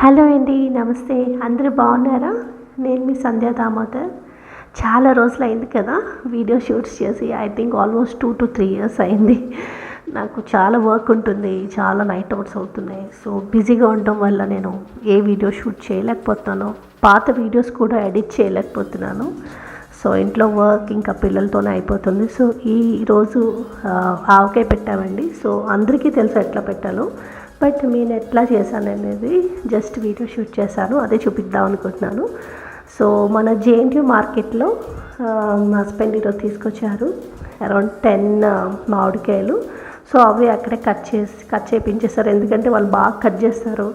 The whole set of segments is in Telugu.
హలో అండి నమస్తే. అందరూ బాగున్నారా? నేను మీ సంధ్యా దామోదర్. చాలా రోజులు అయింది కదా వీడియో షూట్స్ చేసి I think almost two to three years అయింది. నాకు చాలా వర్క్ ఉంటుంది చాలా నైట్ అవుట్స్ అవుతున్నాయి. సో బిజీగా ఉండటం వల్ల నేను ఏ వీడియో షూట్ చేయలేకపోతున్నాను. పాత వీడియోస్ కూడా ఎడిట్ చేయలేకపోతున్నాను. సో ఇంట్లో వర్క్ ఇంకా పిల్లలతోనే అయిపోతుంది. సో ఈరోజు రోజు ఆవకాయ పెట్టామండి. సో అందరికీ తెలుసు ఎట్లా పెట్టాలో. బట్ నేను ఎట్లా చేశాను అనేది జస్ట్ వీడియో షూట్ చేశాను. అదే చూపిద్దాం అనుకుంటున్నాను. సో మన జేఎన్యూ మార్కెట్లో మా హస్బెండ్ ఈరోజు తీసుకొచ్చారు. అరౌండ్ టెన్ మామిడికాయలు. సో అవి అక్కడే కట్ చేసి కట్ చేయించేస్తారు ఎందుకంటే వాళ్ళు బాగా కట్ చేస్తారు.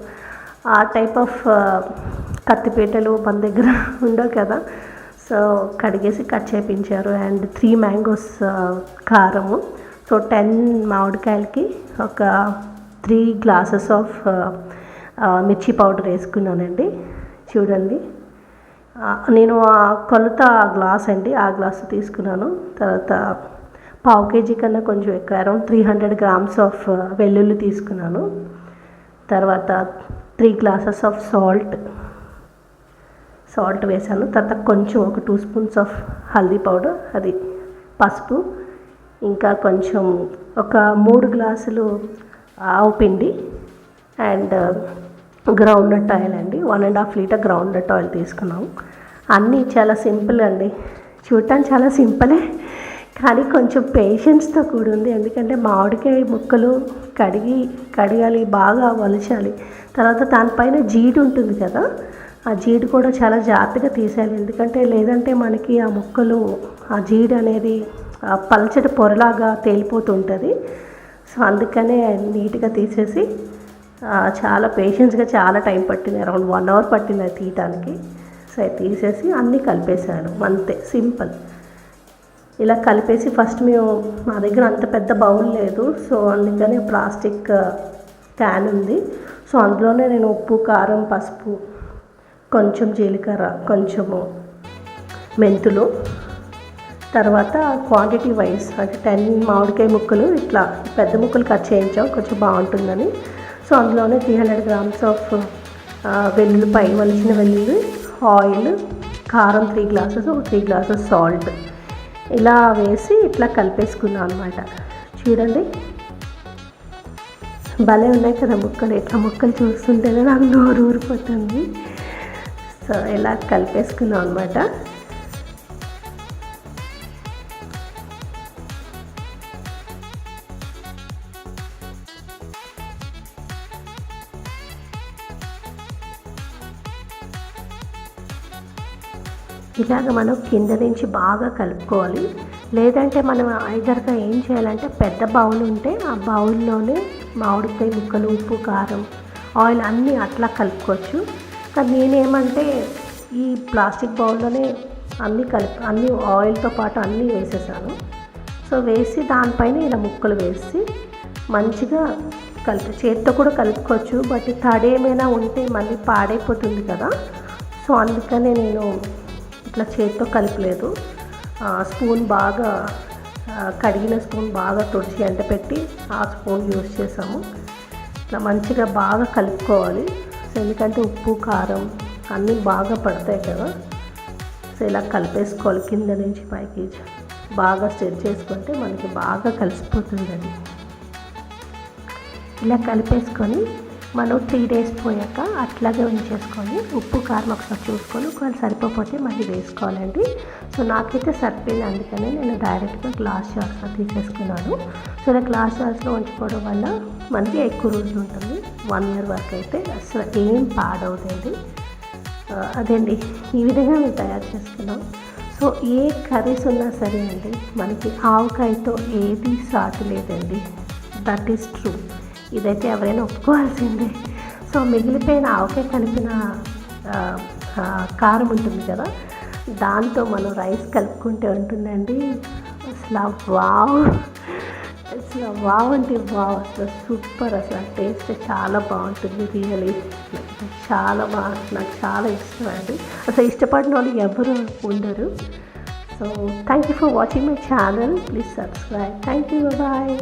ఆ టైప్ ఆఫ్ కత్తిపీటలు మన దగ్గర ఉండవు కదా. సో కడిగేసి కట్ చేయించారు అండ్ త్రీ మ్యాంగోస్ కారము. సో టెన్ మామిడికాయలకి ఒక త్రీ గ్లాసెస్ ఆఫ్ మిర్చి పౌడర్ వేసుకున్నానండి. చూడండి. నేను ఆ కొలత ఆ గ్లాస్ అండి ఆ గ్లాస్ తీసుకున్నాను. తర్వాత పావు కేజీ కన్నా కొంచెం ఎక్కువ around three hundred grams of వెల్లుల్లి తీసుకున్నాను. తర్వాత three glasses of salt salt వేసాను తర్వాత కొంచెం ఒక టూ స్పూన్స్ ఆఫ్ హల్దీ పౌడర్ అది పసుపు. ఇంకా కొంచెం ఒక మూడు గ్లాసులు ఆవు పిండి అండ్ గ్రౌండ్ నట్ ఆయిల్ అండి. One and half litre groundnut oil తీసుకున్నాము. అన్నీ చాలా సింపుల్ అండి. చూడటానికి చాలా సింపులే కానీ కొంచెం పేషెన్స్తో కూడి ఉంది ఎందుకంటే మామిడికాయ ముక్కలు కడిగి కడగాలి బాగా వలచాలి. తర్వాత దానిపైన జీడి ఉంటుంది కదా ఆ జీడి కూడా చాలా జాగ్రత్తగా తీసేయాలి. ఎందుకంటే లేదంటే మనకి ఆ ముక్కలు ఆ జీడి అనేది ఆ పొరలాగా తేలిపోతుంటుంది. సో అందుకనే నీట్గా తీసేసి చాలా పేషెన్స్గా చాలా టైం పట్టింది. అరౌండ్ వన్ అవర్ పట్టింది అది తీయటానికి. సో అది తీసేసి అన్నీ కలిపేసాను అంతే సింపుల్. ఇలా కలిపేసి ఫస్ట్ మేము మా దగ్గర అంత పెద్ద బౌల్ లేదు. సో అందుకని ప్లాస్టిక్ క్యాన్ ఉంది. సో అందులోనే నేను ఉప్పు కారం పసుపు కొంచెం జీలకర్ర కొంచెము మెంతులు తర్వాత క్వాంటిటీ వైజ్ అంటే టెన్ మామిడికాయ ముక్కలు ఇట్లా పెద్ద ముక్కలు కట్ చేయించాం కొంచెం బాగుంటుందని. సో అందులోనే త్రీ హండ్రెడ్ గ్రామ్స్ ఆఫ్ వెల్లుల్లిపై వలిచిన వెల్లుల్లి ఆయిల్ కారం త్రీ గ్లాసెస్ ఒక త్రీ గ్లాసెస్ సాల్ట్ ఇలా వేసి ఇట్లా కలిపేసుకున్నాం అనమాట చూడండి. భలే ఉన్నాయి కదా ముక్కలు. ఇట్లా ముక్కలు చూస్తుంటేనే నాకు నోరు ఊరిపోతుంది. సో ఇలా కలిపేసుకున్నాం అనమాట ఇలాగ మనం కింద నుంచి బాగా కలుపుకోవాలి. లేదంటే మనం ఐదర్గా ఏం చేయాలంటే పెద్ద బౌల్ ఉంటే ఆ బౌల్లోనే మామిడికాయ ముక్కలు ఉప్పు కారం ఆయిల్ అన్నీ అట్లా కలుపుకోవచ్చు. కానీ నేనేమంటే ఈ ప్లాస్టిక్ బౌల్లోనే అన్నీ కలుపు అన్నీ ఆయిల్తో పాటు అన్నీ వేసేసాను. సో వేసి దానిపైన ఇలా ముక్కలు వేసి మంచిగా కలిపి చేతితో కూడా కలుపుకోవచ్చు. బట్ తడి ఏమైనా ఉంటే మళ్ళీ పాడైపోతుంది కదా. సో అందుకనే నేను ఇట్లా చేతితో కలిపలేదు. స్పూన్ బాగా కడిగిన స్పూన్ బాగా తుడిచి ఎండ పెట్టి ఆ స్పూన్ యూజ్ చేసాము. ఇట్లా మంచిగా బాగా కలుపుకోవాలి. సో ఎందుకంటే ఉప్పు కారం అన్నీ బాగా పడతాయి కదా. సో ఇలా కలిపేసుకోవాలి కింద నుంచి పైకి. బాగా స్టెచ్ చేసుకుంటే మనకి బాగా కలిసిపోతుంది అది ఇలా కలిపేసుకొని మనం త్రీ డేస్ పోయాక అట్లాగే ఉంచేసుకొని ఉప్పు కారం ఒకసారి చూసుకొని ఒకవేళ సరిపోతే మళ్ళీ వేసుకోవాలండి. సో నాకైతే సరిపోయింది. అందుకనే నేను డైరెక్ట్గా గ్లాస్ జార్స్లో తీసేసుకున్నాను. సో ఇలా గ్లాస్ జార్స్లో ఉంచుకోవడం వల్ల మనకి ఎక్కువ రోజులు ఉంటుంది. వన్ ఇయర్ వరకు అయితే అసలు ఏం పాడవుతుంది అదండి. ఈ విధంగా మేము తయారు చేసుకున్నాం. సో ఏ కర్రీస్ ఉన్నా సరే అండి మనకి ఆవకాయతో ఏది సాటి లేదండి దట్ ఈస్ ట్రూ ఇదైతే ఎవరైనా ఒప్పుకోవాల్సిందే. సో మిగిలిపోయిన ఆవకాయ కలిపిన కారం ఉంటుంది కదా దాంతో మనం రైస్ కలుపుకుంటే ఉంటుందండి. అసలు వావ్! అసలు వావ్ అంటే వావ్! అసలు సూపర్! అసలు టేస్ట్ చాలా బాగుంటుంది రియలీ. చాలా బాగా నాకు చాలా ఇష్టం అండి. అసలు ఇష్టపడిన వాళ్ళు ఎవరు ఉండరు. So thank you for watching my channel please subscribe thank you bye